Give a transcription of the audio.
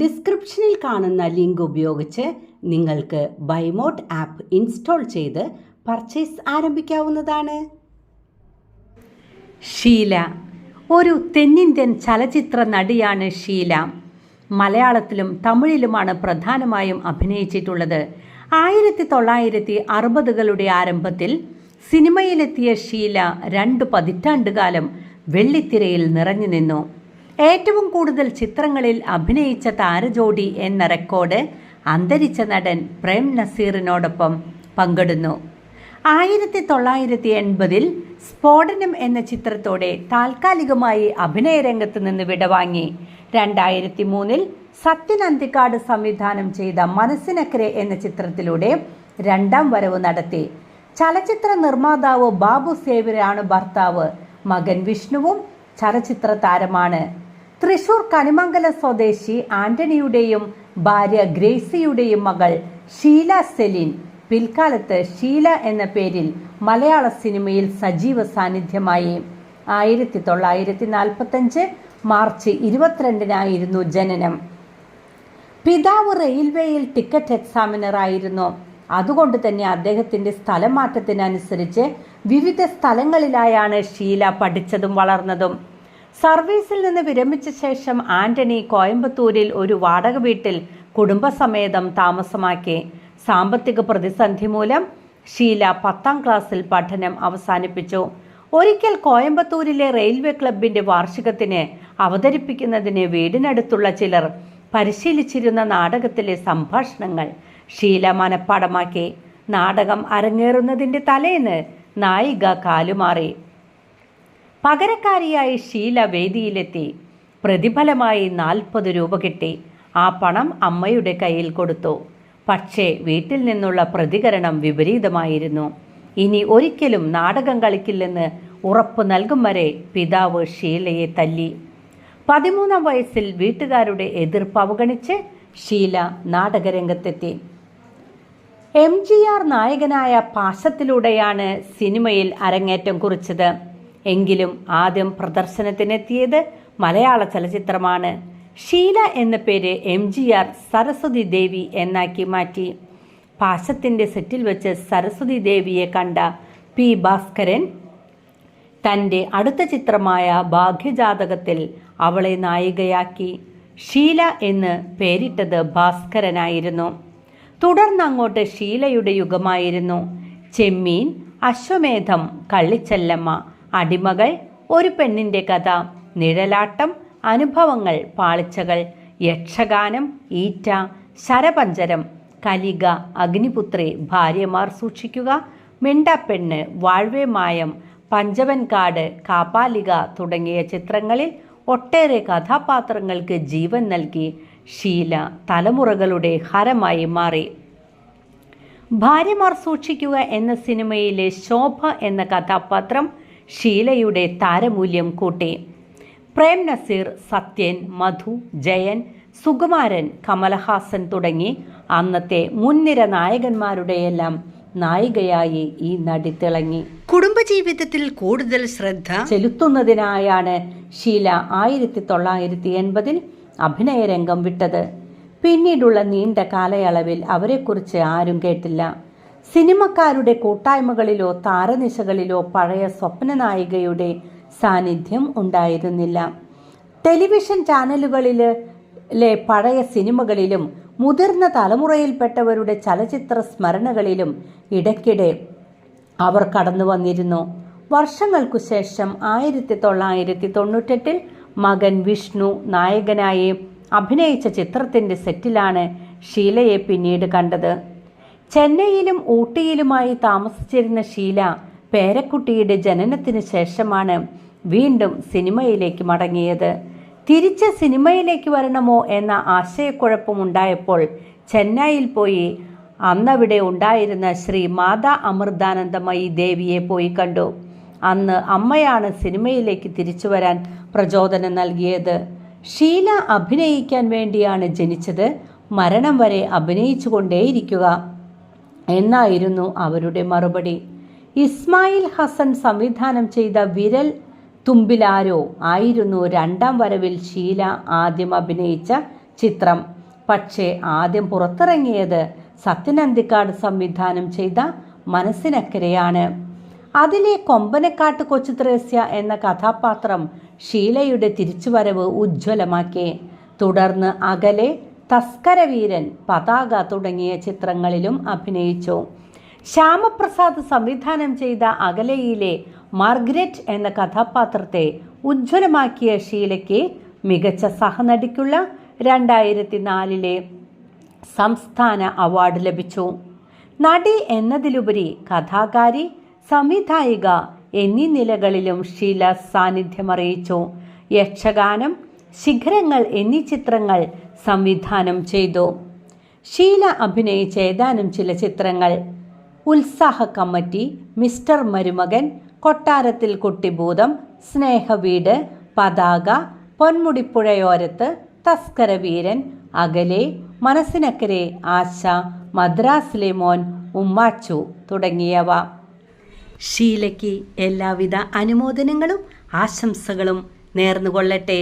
ഡിസ്ക്രിപ്ഷനിൽ കാണുന്ന ലിങ്ക് ഉപയോഗിച്ച് നിങ്ങൾക്ക് ബൈമോട്ട് ആപ്പ് ഇൻസ്റ്റാൾ ചെയ്ത് പർച്ചേസ് ആരംഭിക്കാവുന്നതാണ്. ഷീല ഒരു തെന്നിന്ത്യൻ ചലച്ചിത്ര നടിയാണ് ഷീല. മലയാളത്തിലും തമിഴിലുമാണ് പ്രധാനമായും അഭിനയിച്ചിട്ടുള്ളത്. ആയിരത്തി തൊള്ളായിരത്തി അറുപതുകളുടെ ആരംഭത്തിൽ സിനിമയിലെത്തിയ ഷീല രണ്ട് പതിറ്റാണ്ടുകാലം വെള്ളിത്തിരയിൽ നിറഞ്ഞു നിന്നു. ഏറ്റവും കൂടുതൽ ചിത്രങ്ങളിൽ അഭിനയിച്ച താരജോഡി എന്ന റെക്കോർഡ് അന്തരിച്ച നടൻ പ്രേം നസീറിനോടൊപ്പം പങ്കിടുന്നു. ആയിരത്തി തൊള്ളായിരത്തി എൺപതിൽ സ്ഫോടനം എന്ന ചിത്രത്തോടെ താൽക്കാലികമായി അഭിനയ രംഗത്ത് നിന്ന് വിടവാങ്ങി. രണ്ടായിരത്തി മൂന്നിൽ സത്യൻ അന്തിക്കാട് സംവിധാനം ചെയ്ത മനസ്സിനക്കരെ എന്ന ചിത്രത്തിലൂടെ രണ്ടാം വരവ് നടത്തി. ചലച്ചിത്ര നിർമ്മാതാവ് ബാബു സേവിരാണ് ഭർത്താവ്. മകൻ വിഷ്ണുവും ചലച്ചിത്ര താരമാണ്. തൃശൂർ കണിമംഗലം സ്വദേശി ആന്റണിയുടെയും ഭാര്യ ഗ്രേസിയുടെയും മകൾ ഷീല സെലിൻ. പിൽക്കാലത്ത് ഷീല എന്ന പേരിൽ മലയാള സിനിമയിൽ സജീവ സാന്നിധ്യമായി. ആയിരത്തി തൊള്ളായിരത്തി നാൽപ്പത്തഞ്ച് മാർച്ച് ഇരുപത്തിരണ്ടിനായിരുന്നു ജനനം. പിതാവ് റെയിൽവേയിൽ ടിക്കറ്റ് എക്സാമിനർ ആയിരുന്നു അതുകൊണ്ട് തന്നെ അദ്ദേഹത്തിന്റെ സ്ഥലമാറ്റത്തിനനുസരിച്ച് വിവിധ സ്ഥലങ്ങളിലായാണ് ഷീല പഠിച്ചതും വളർന്നതും. സർവീസിൽ നിന്ന് വിരമിച്ച ശേഷം ആന്റണി കോയമ്പത്തൂരിൽ ഒരു വാടക വീട്ടിൽ കുടുംബസമേതം താമസമാക്കി. സാമ്പത്തിക പ്രതിസന്ധി മൂലം ഷീല പത്താം ക്ലാസ്സിൽ പഠനം അവസാനിപ്പിച്ചു. ഒരിക്കൽ കോയമ്പത്തൂരിലെ റെയിൽവേ ക്ലബിന്റെ വാർഷികത്തിന് അവതരിപ്പിക്കുന്നതിന് വീടിനടുത്തുള്ള ചിലർ പരിശീലിച്ചിരുന്ന നാടകത്തിലെ സംഭാഷണങ്ങൾ ഷീല മനഃപ്പാടമാക്കി. നാടകം അരങ്ങേറുന്നതിന്റെ തലേന്ന് നായിക കാലുമാറി. പകരക്കാരിയായി ഷീല വേദിയിലെത്തി. പ്രതിഫലമായി നാൽപ്പത് രൂപ കിട്ടി. ആ പണം അമ്മയുടെ കയ്യിൽ കൊടുത്തു. പക്ഷേ വീട്ടിൽ നിന്നുള്ള പ്രതികരണം വിപരീതമായിരുന്നു. ഇനി ഒരിക്കലും നാടകം കളിക്കില്ലെന്ന് ഉറപ്പ് നൽകും വരെ പിതാവ് ഷീലയെ തല്ലി. പതിമൂന്നാം വയസ്സിൽ വീട്ടുകാരുടെ എതിർപ്പ് അവഗണിച്ച് ഷീല നാടകരംഗത്തെത്തി. എം ജി ആർ നായകനായ പാശത്തിലൂടെയാണ് സിനിമയിൽ അരങ്ങേറ്റം കുറിച്ചത്. എങ്കിലും ആദ്യം പ്രദർശനത്തിനെത്തിയത് മലയാള ചലച്ചിത്രമാണ്. ഷീല എന്ന പേര് M G R Saraswathi Devi എന്നാക്കി മാറ്റി. പാശത്തിന്റെ സെറ്റിൽ വെച്ച് സരസ്വതി ദേവിയെ കണ്ട പി ഭാസ്കരൻ തന്റെ അടുത്ത ചിത്രമായ ഭാഗ്യജാതകത്തിൽ അവളെ നായികയാക്കി. ഷീല എന്ന് പേരിട്ടത് ഭാസ്കരനായിരുന്നു. തുടർന്ന് അങ്ങോട്ട് ഷീലയുടെ യുഗമായിരുന്നു. ചെമ്മീൻ അശ്വമേധം കള്ളിച്ചെല്ലമ്മ അടിമകൾ ഒരു പെണ്ണിന്റെ കഥ നിഴലാട്ടം അനുഭവങ്ങൾ പാളിച്ചകൾ യക്ഷഗാനം ഈറ്റ ശരപഞ്ചരം കലിക അഗ്നിപുത്രി ഭാര്യമാർ സൂക്ഷിക്കുക മിണ്ടപ്പെണ്ണ് വാഴ്വേ മായം പഞ്ചവൻകാട് കാപ്പാലിക തുടങ്ങിയ ചിത്രങ്ങളിൽ ഒട്ടേറെ കഥാപാത്രങ്ങൾക്ക് ജീവൻ നൽകി ശീല തലമുറകളുടെ ഹരമായി മാറി. ഭാര്യമാർ സൂക്ഷിക്കുക എന്ന സിനിമയിലെ ശോഭ എന്ന കഥാപാത്രം ഷീലയുടെ താരമൂല്യം കൂട്ടി. പ്രേം നസീർ സത്യൻ മധു ജയൻ സുകുമാരൻ കമലഹാസൻ തുടങ്ങി അന്നത്തെ മുൻനിര നായകന്മാരുടെയെല്ലാം നായികയായി ഈ നടി തിളങ്ങി. കുടുംബജീവിതത്തിൽ കൂടുതൽ ശ്രദ്ധ ചെലുത്തുന്നതിനായാണ് ഷീല ആയിരത്തി തൊള്ളായിരത്തി എൺപതിൽ അഭിനയരംഗം വിട്ടത്. പിന്നീടുള്ള നീണ്ട കാലയളവിൽ അവരെക്കുറിച്ച് ആരും കേട്ടില്ല. സിനിമക്കാരുടെ കൂട്ടായ്മകളിലോ താരനിശകളിലോ പഴയ സ്വപ്ന നായികയുടെ സാന്നിധ്യം ഉണ്ടായിരുന്നില്ല. ടെലിവിഷൻ ചാനലുകളിലെ പഴയ സിനിമകളിലും മുതിർന്ന തലമുറയിൽപ്പെട്ടവരുടെ ചലച്ചിത്ര സ്മരണകളിലും ഇടയ്ക്കിടെ അവർ കടന്നു വന്നിരുന്നു. വർഷങ്ങൾക്കു ശേഷം ആയിരത്തി തൊള്ളായിരത്തി തൊണ്ണൂറ്റെട്ടിൽ മകൻ വിഷ്ണു നായകനായി അഭിനയിച്ച ചിത്രത്തിന്റെ സെറ്റിലാണ് ഷീലയെ പിന്നീട് കണ്ടത്. ചെന്നൈയിലും ഊട്ടിയിലുമായി താമസിച്ചിരുന്ന ഷീല പേരക്കുട്ടിയുടെ ജനനത്തിന് ശേഷമാണ് വീണ്ടും സിനിമയിലേക്ക് മടങ്ങിയത്. തിരിച്ച് സിനിമയിലേക്ക് വരണമോ എന്ന ആശയക്കുഴപ്പമുണ്ടായപ്പോൾ ചെന്നൈയിൽ പോയി അന്നവിടെ ഉണ്ടായിരുന്ന ശ്രീ മാതാ അമൃതാനന്ദമയി ദേവിയെ പോയി കണ്ടു. അന്ന് അമ്മയാണ് സിനിമയിലേക്ക് തിരിച്ചു വരാൻ പ്രചോദനം നൽകിയത്. ഷീല അഭിനയിക്കാൻ വേണ്ടിയാണ് ജനിച്ചത്. മരണം വരെ അഭിനയിച്ചുകൊണ്ടേയിരിക്കുക. എന്നായിരുന്നു അവരുടെ മറുപടി. ഇസ്മായിൽ ഹസൻ സംവിധാനം ചെയ്ത വിരൽ തുമ്പിലാരോ ആയിരുന്നു രണ്ടാം വരവിൽ ഷീല ആദ്യം അഭിനയിച്ച ചിത്രം. പക്ഷേ ആദ്യം പുറത്തിറങ്ങിയത് സത്യനന്തിക്കാട് സംവിധാനം ചെയ്ത മനസ്സിനക്കരെയാണ്. അതിലെ കൊമ്പനക്കാട്ട് കൊച്ചു ത്രേസ്യ എന്ന കഥാപാത്രം ഷീലയുടെ തിരിച്ചുവരവ് ഉജ്ജ്വലമാക്കി. തുടർന്ന് അകലെ തസ്കരവീരൻ പതാക തുടങ്ങിയ ചിത്രങ്ങളിലും അഭിനയിച്ചു. ശ്യാമപ്രസാദ് സംവിധാനം ചെയ്ത അകലയിലെ മാർഗ്രറ്റ് എന്ന കഥാപാത്രത്തെ ഉജ്ജ്വലമാക്കിയ ഷീലയ്ക്ക് മികച്ച സഹനടിക്കുള്ള രണ്ടായിരത്തി നാലിലെ സംസ്ഥാന അവാർഡ് ലഭിച്ചു. നടി എന്നതിലുപരി കഥാകാരി സംവിധായിക എന്നീ നിലകളിലും ഷീല സാന്നിധ്യമറിയിച്ചു. യക്ഷഗാനം ശിഖരങ്ങൾ എന്നീ ചിത്രങ്ങൾ സംവിധാനം ചെയ്തു. ഷീല അഭിനയിച്ച ഏതാനും ചില ചിത്രങ്ങൾ. ഉത്സാഹ കമ്മിറ്റി മിസ്റ്റർ മരുമകൻ കൊട്ടാരത്തിൽ കുട്ടിഭൂതം സ്നേഹവീട് പതാക പൊന്മുടിപ്പുഴയോരത്ത് തസ്കരവീരൻ അകലെ മനസ്സിനക്കരെ ആശ മദ്രാസിലെ മോൻ ഉമ്മാച്ചു തുടങ്ങിയവ. ഷീലയ്ക്ക് എല്ലാവിധ അനുമോദനങ്ങളും ആശംസകളും നേർന്നുകൊള്ളട്ടെ.